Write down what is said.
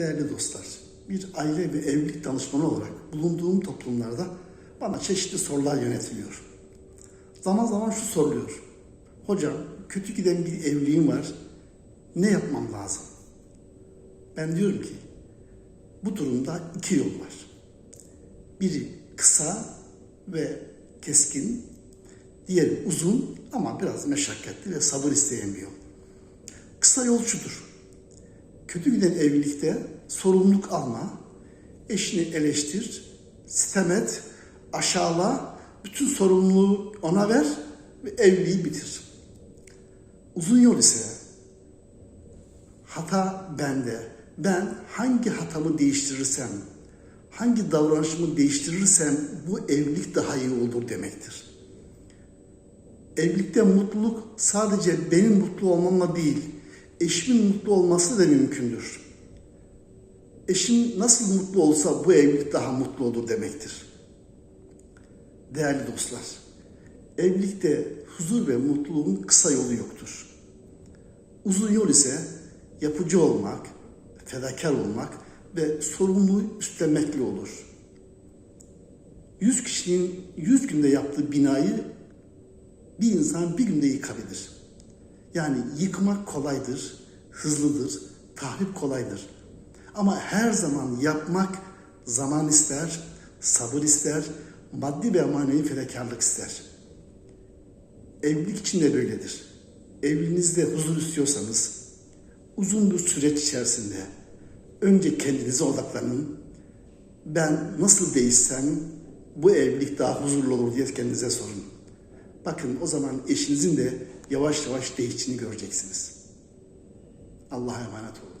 Değerli dostlar, bir aile ve evlilik danışmanı olarak bulunduğum toplumlarda bana çeşitli sorular yönetiliyor. Zaman zaman şu soruluyor. Hocam kötü giden bir evliliğim var. Ne yapmam lazım? Ben diyorum ki bu durumda iki yol var. Biri kısa ve keskin, diğeri uzun ama biraz meşakkatli ve sabır isteyen bir yol. Kısa yol şudur. Kötü giden evlilikte sorumluluk alma, eşini eleştir, sitem et, aşağıla, bütün sorumluluğu ona ver ve evliliği bitir. Uzun yol ise hata bende. Ben hangi hatamı değiştirirsem, hangi davranışımı değiştirirsem bu evlilik daha iyi olur demektir. Evlilikte mutluluk sadece benim mutlu olmamla değil, eşimin mutlu olması da mümkündür. Eşim nasıl mutlu olsa bu evlilik daha mutlu olur demektir. Değerli dostlar, evlilikte huzur ve mutluluğun kısa yolu yoktur. Uzun yol ise yapıcı olmak, fedakar olmak ve sorumluluğu üstlenmekle olur. 100 kişinin 100 günde yaptığı binayı bir insan bir günde yıkabilir. Yani yıkmak kolaydır, hızlıdır, tahrip kolaydır. Ama her zaman yapmak zaman ister, sabır ister, maddi ve manevi fedakarlık ister. Evlilik için de böyledir. Evliliğinizde huzur istiyorsanız uzun bir süreç içerisinde önce kendinize odaklanın. Ben nasıl değişsem bu evlilik daha huzurlu olur diye kendinize sorun. Bakın o zaman eşinizin de yavaş yavaş değiştiğini göreceksiniz. Allah'a emanet olun.